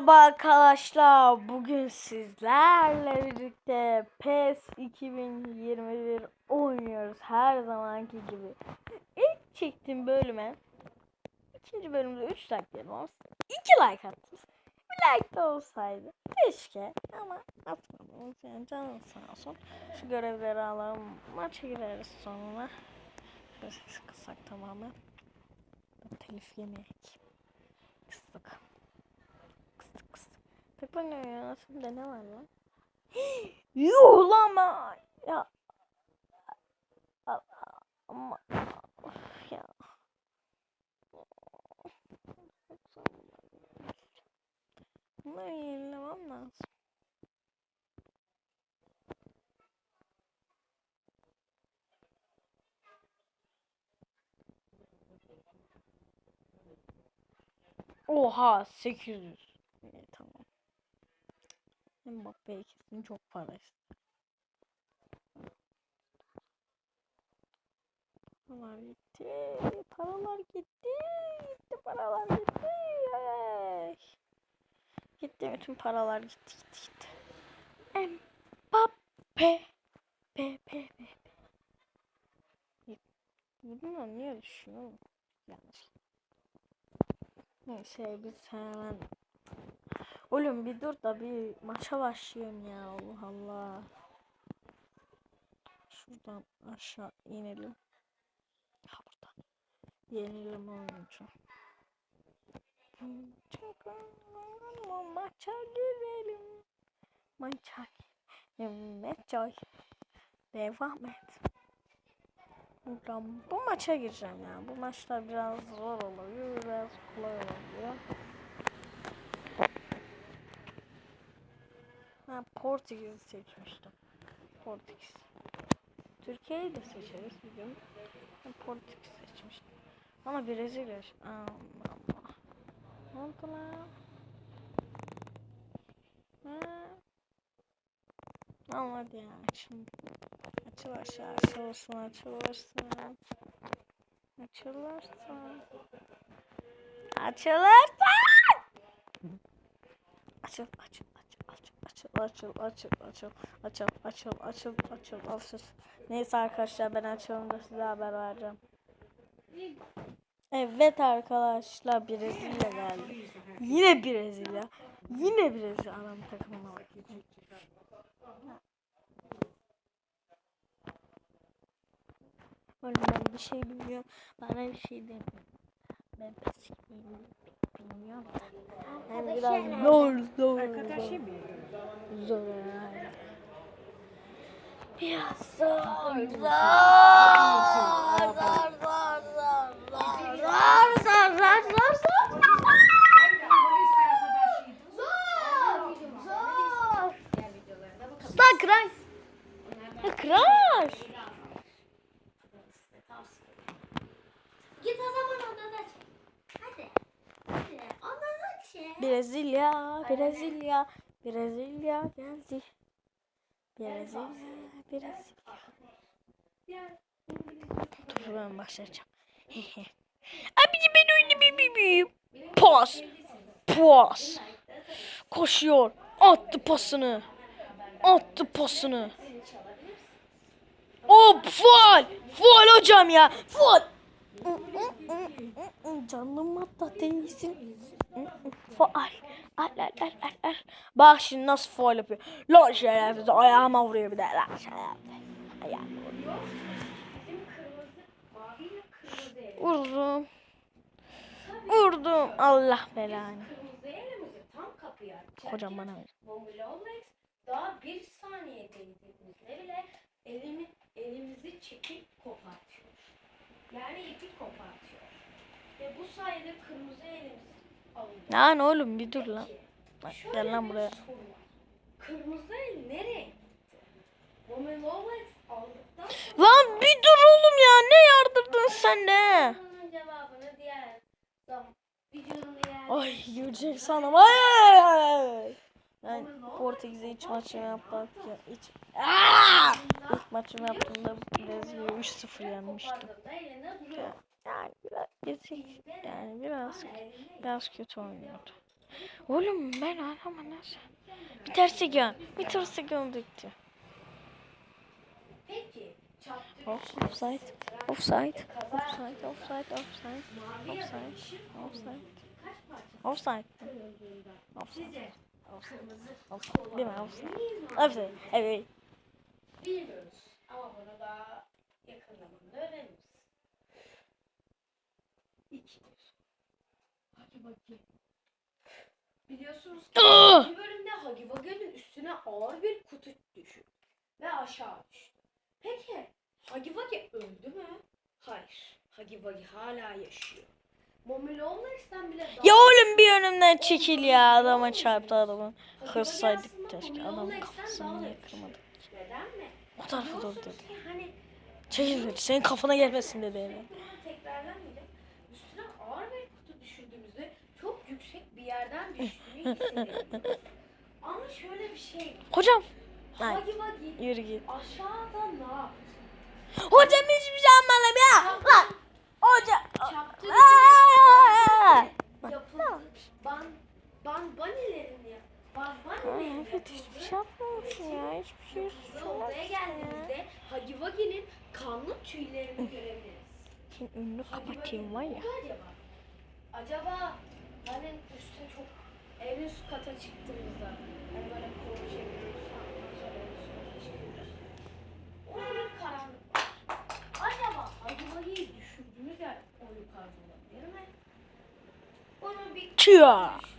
Merhaba arkadaşlar. Bugün sizlerle birlikte PES 2021 oynuyoruz. Her zamanki gibi. İlk çektiğim bölüme ikinci bölümde 3 like gelmez. 2 like attınız. Bir like de olsaydı. Keşke ama atmadınız. Yani canım sağ olsun. Şu görevleri alalım. Maça gireriz sonra. Şöyle sesi kıssak tamamen. Telif yemeyek. Kıstık. Tıklanıyor ya. Nasıl ne var lan? Yuh lan ben- Ya. Ama. Ya. Bunları yenilemem lazım. Oha 800. İyi, tamam. Mbappe kesin çok para ister. Paralar gitti. Paralar gitti. Gitti paralar gitti. Ay. Gitti bütün paralar gitti gitti gitti. Mbappe. Pe pe pe pe. Bunlar niye düşüyor? Yanlış. Neyse biz hemen Oğlum bir dur da bir maça başlayayım ya Allah Allah. Şuradan aşağı inelim. Ha buradan. Yenilelim oyuncu. Maça girelim. Maça. Maça Devam et. Buradan bu maça gireceğim ya. Bu maçlar biraz zor oluyor. Biraz kolay oluyor. Ben Portekiz'i seçmiştim. Portekiz. Türkiye'yi de seçeriz bir gün. Ben Portekiz seçmiştim. Ama Brezilya. Allah Allah. Ne oldu lan? Tamam hadi ya. Şimdi açıl aşağı açılırsın açılırsın. Açılırsın. Açılırsın. Açıl açıl açıl açıl açıl açıl açıl açıl açıl açıl. Neyse arkadaşlar ben açalım da size haber vereceğim. Evet arkadaşlar Brezilya geldi. Yine Brezilya. Yine Brezilya anam takımına bak. Ben bir şey bilmiyorum. Bana bir şey demiyor. Ben pes bilmiyorum. Ben biraz zor zor Arkadaşı mı? Zor yani. Biraz zor zor zor zor zor zor zor zor zor zor kırar. Kırar. Git o zaman odada çek. Hadi. Hadi. Odada çek. Brezilya, Brezilya, Brezilya geldi. Brezilya, Brezilya. Dur ben başlayacağım. Abici ben oynamayayım. Pas. Pas. Koşuyor. Attı pasını. Attı pasını. O faal. Faal hocam ya. Faal. Canım hatta değilsin. Faal. Al al al al al. Bak şimdi nasıl faal yapıyor. Lan şerefsiz ayağıma vuruyor bir de. Lan şerefsiz. Ayağıma vuruyor. Vurdum. Vurdum. Allah belanı. Kocam bana ver. Daha bir saniye değdiğimizde bile elimi, elimizi çekip kopartıyor. Yani ipi kopartıyor. Ve bu sayede kırmızı elimiz alıyor. Lan oğlum bir dur lan. Bak, Gel lan buraya. Kırmızı el nereye Lan bir dur oğlum ya. Ne yardırdın sen de? Ay görecek sanım. Ay ay ay. Ben Portekiz'e hiç maçımı yapmak ya. Hiç. Aa! İlk maçımı yaptığımda Brezilya'yı 3-0 yenmiştim. duruyor. Yani biraz yani biraz biraz kötü oynuyordu. Oğlum ben arama nasıl? Bir terse gel. Bir çaptırmış Oh, offside. Offside. Offside. Offside. Offside. Offside. Offside. Offside. Offside. Offside. Değil mi? Offside. Offside. Evet. Bilmiyoruz ama bunu daha yakın zamanda öğreniriz. İkidir. Hagi Vagi. Biliyorsunuz ki Ah! bir bölümde Hagi Vagi'nin üstüne ağır bir kutu düştü ve aşağı düştü. Peki Hagi Vagi öldü mü? Hayır. Hagi Vagi hala yaşıyor. Lawless'ten bile daha... Ya oğlum bir önümden çekil ya adama çarptı adamı. Aslında keşke Mommy adam Lawless'ten kafasını kırmadı. Neden mi? O tarafa doğru dedi. hani Çekil dedi. Senin kafana gelmesin dedi yani. Sürekli bunu tekrarlamayacağım. Üstüne ağır bir kutu düşürdüğümüzde çok yüksek bir yerden düştüğünü. Ama şöyle bir şey var. Hocam. Hagi Vagi Yürü git. aşağıda ne yaptı? Hocam hiçbir şey anlamadım ya. Lan. Hoca. Çaptı Aa! yapıldı. Ban, ban banilerin ya. Ban Ay, banilerin evet hiçbir şey yapmamışsın ya. Hiçbir şey Kırmızı odaya geldiğimizde Hagi Vagi'nin kanlı tüylerini görebiliriz. Şimdi önünü kapatayım var ya. Acaba? Acaba hani üstte çok en üst kata çıktığımızda hani böyle kolu çeviriyoruz ondan sonra en üst kata çıkıyoruz. Orada bir karanlık var. Acaba Hagi düşürdüğümüz yer o yukarıda olabilir mi? Bunu bir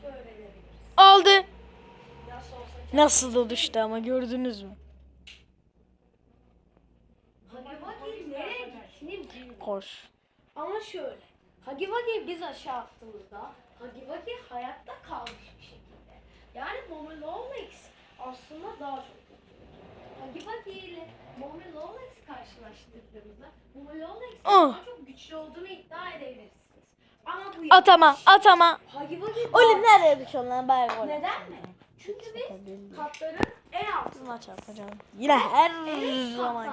öğrenebiliriz. Aldı. Nasıl da düştü ama gördünüz mü? Hagi nereye gittiğini bilmiyorum. Koş. Ama şöyle. Hagi Vagi'yi biz aşağı attığımızda Hagi Vagi hayatta kalmış bir şekilde. Yani Mommy Lawlex aslında daha çok. Hagi Vagi ile Mommy Lawlex karşılaştırdığımızda Mommy Lawlex'in Ah. daha çok güçlü olduğunu iddia edebilirsiniz. Ama bu Atama, yanlış. atama. Hagi Vagi Oğlum nereye düşüyorsun lan bari gol. Neden mi? Çünkü biz katların en altında. Maç yapacağım. Yine her en gibi. altına.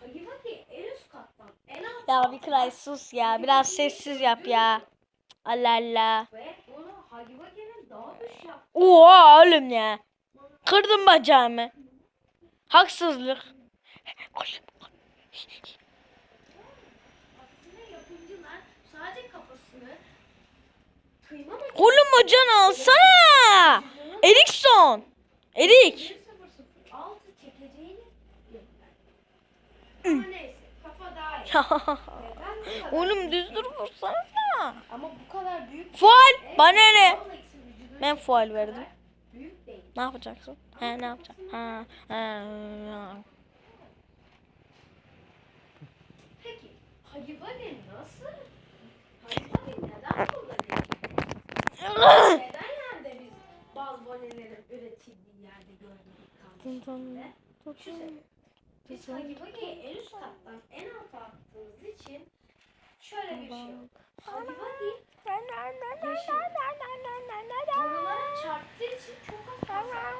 Hagi Vagi en üst kattan en altına. Ya bir kray sus ya. Biraz sessiz yap ya. Güçlü yaptı. Oha oğlum ya. Kırdım bacağımı. Haksızlık. Kıyma Oğlum o can alsana. Erikson. Erik. 006 çekeceğini gösterdi. Ama neyse kafa daha iyi. Neden bu kadar Oğlum düz dur vursana. Ama bu kadar büyük Faul. Bana ne? Ben kadar verdim. Ne yapacaksın? He ne yapacaksın? Ha, ha, ha. Peki Hagi Vagi nasıl? Hagi Vagi neden değil? Neden yerde biz bazı bonelerin üretildiği yerde gördük? Şu sebep. Biz Hagi Vagi'yi en üst kattan en alta attığımız için şöyle bir şey yok. Hagi Vagi yeşil. Borulara çarptığı için çok az hasar.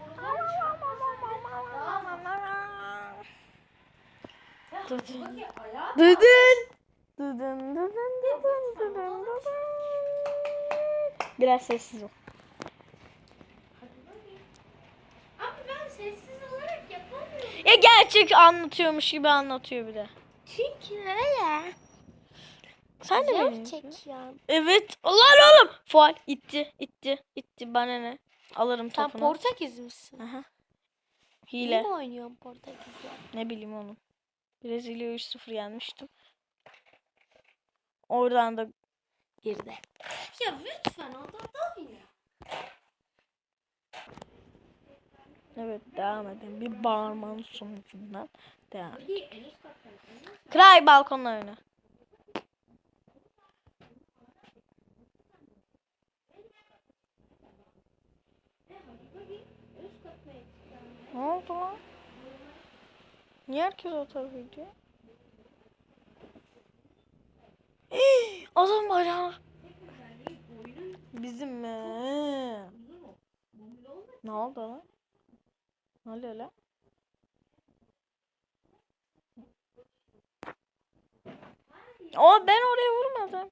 Borulara ayağa Dudun. Dudun dudun dudun dudun dudun. Biraz sessiz ol. Ama ben sessiz olarak yapamıyorum. Ya gerçek anlatıyormuş gibi anlatıyor bir de. Çünkü nereye? Sen de mi? ya. Evet. Lan oğlum. Faal. İtti. itti, itti. Bana ne? Alırım Sen topunu. Portekiz misin? Aha. Hile. Hile. mi oynuyorsun Portekiz'de? Ne bileyim onu. Brezilya 3-0 yenmiştim. Oradan da Girdi. Ya lütfen odada oyna. evet devam edelim. Bir bağırmanın sonucundan devam. Alt Kray balkonla oyna. ve Hagi Vagi en üst katına yetişti. Ne oldu lan? Niye herkes o tarafa gidiyor? Hii, Adam bacağı. Bizim mi? Ne oldu lan? Ne oluyor lan? O ben oraya vurmadım.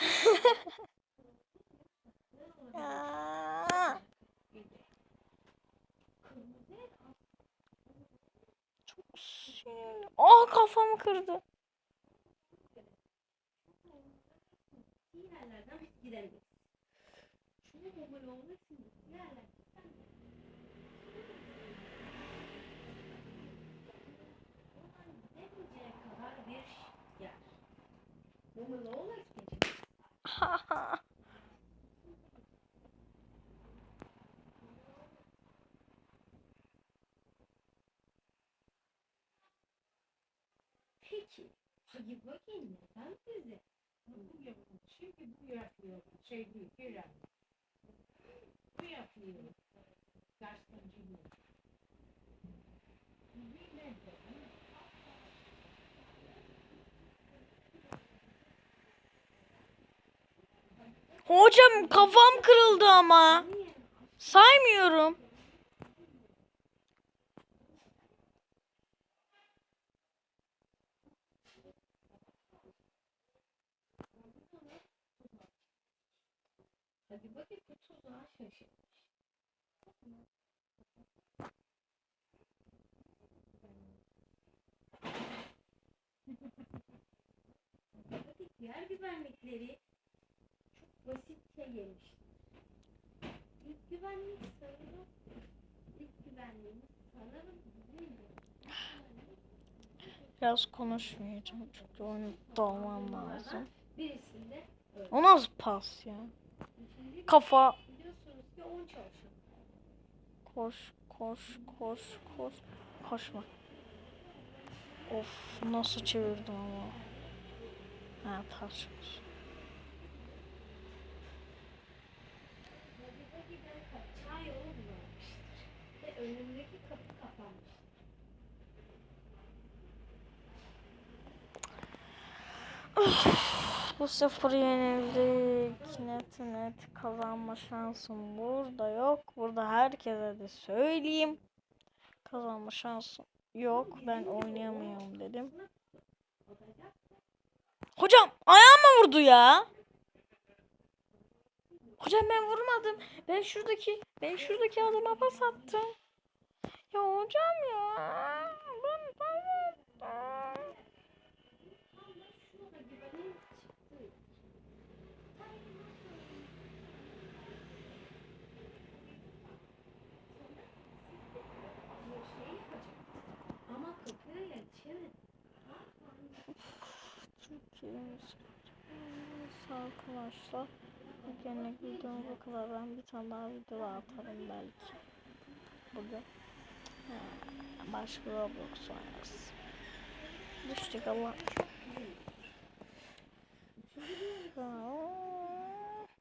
Ya. Çok sinirli. Ah kafamı kırdı. yerlerden biz gidemeyiz. Şunu bombalı olmasın yerler. Oradan gidemeyeceği kadar bir yer. Bombalı olmasın. Peki, hadi bakayım neden bizi Bu yapıyor. Şimdi bu yapıyor. Şey değil, Kerem. Bu yapıyor. Gazeteci bu. Nerede? Hocam kafam kırıldı ama. Saymıyorum. Diğer güvenlikleri basitçe yemiştir. İlk güvenlik sanırım ilk güvenliğimiz sanırım bizimdi. Biraz konuşmayacağım çünkü onu doğmam lazım. Birisinde O nasıl pas ya? Kafa. biliyorsunuz ki 10 çalışan. Koş, koş, koş, koş. Koşma. Of nasıl çevirdim ama. Ha taşmış. Bu sıfır yenildik. Net net kazanma şansım burada yok. Burada herkese de söyleyeyim. Kazanma şansım yok. Ben oynayamıyorum dedim. Hocam ayağıma vurdu ya. Hocam ben vurmadım. Ben şuradaki ben şuradaki adama pas attım. Ya hocam ya. Ben pas attım. Şurada güvenlik çıktı. Bir şey yapacaktı. Ama kapıya yetişemedi. Neyse arkadaşlar bugünlük videom bu kadar. Ben bir tane daha video atarım belki. Bugün. Ha, başka Roblox oynarız. Düştük Allah Aa,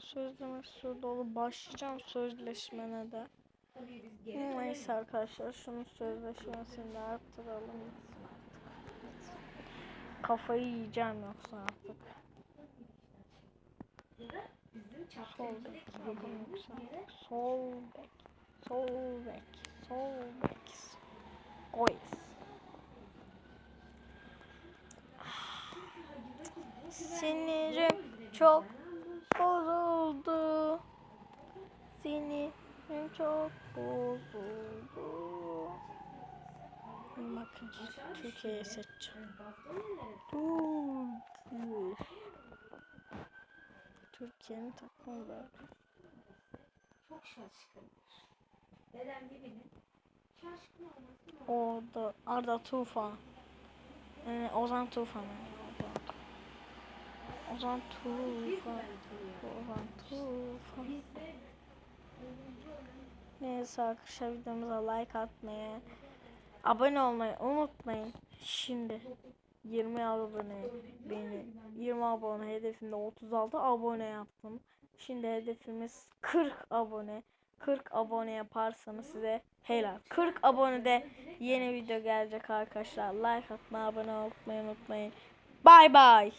Sözleşme dolu. Başlayacağım sözleşmene de. Neyse arkadaşlar şunun sözleşmesini de arttıralım. Kafayı yiyeceğim yoksa artık. Sol bek yapalım yoksa. Sol bek. Sol bek. Sol bek. Koyuz. Sinirim çok bozuldu. Sinirim çok bozuldu. Bakın Türkiye'yi seçeceğim. Dur. Türkiye'nin takımı böyle. çok şaşkındır. Neden birinin şaşkın olması Orada Arda Tufan. Ee, Ozan Tufan. Ozan Tufan. bir Tufan. Neyse arkadaşlar videomuza like atmayı, abone olmayı unutmayın. Şimdi 20 abone beni 20 abone hedefimde 36 abone yaptım. Şimdi hedefimiz 40 abone. 40 abone yaparsanız size helal. 40 abonede yeni video gelecek arkadaşlar. Like atmayı, abone olmayı unutmayın. Bay bay.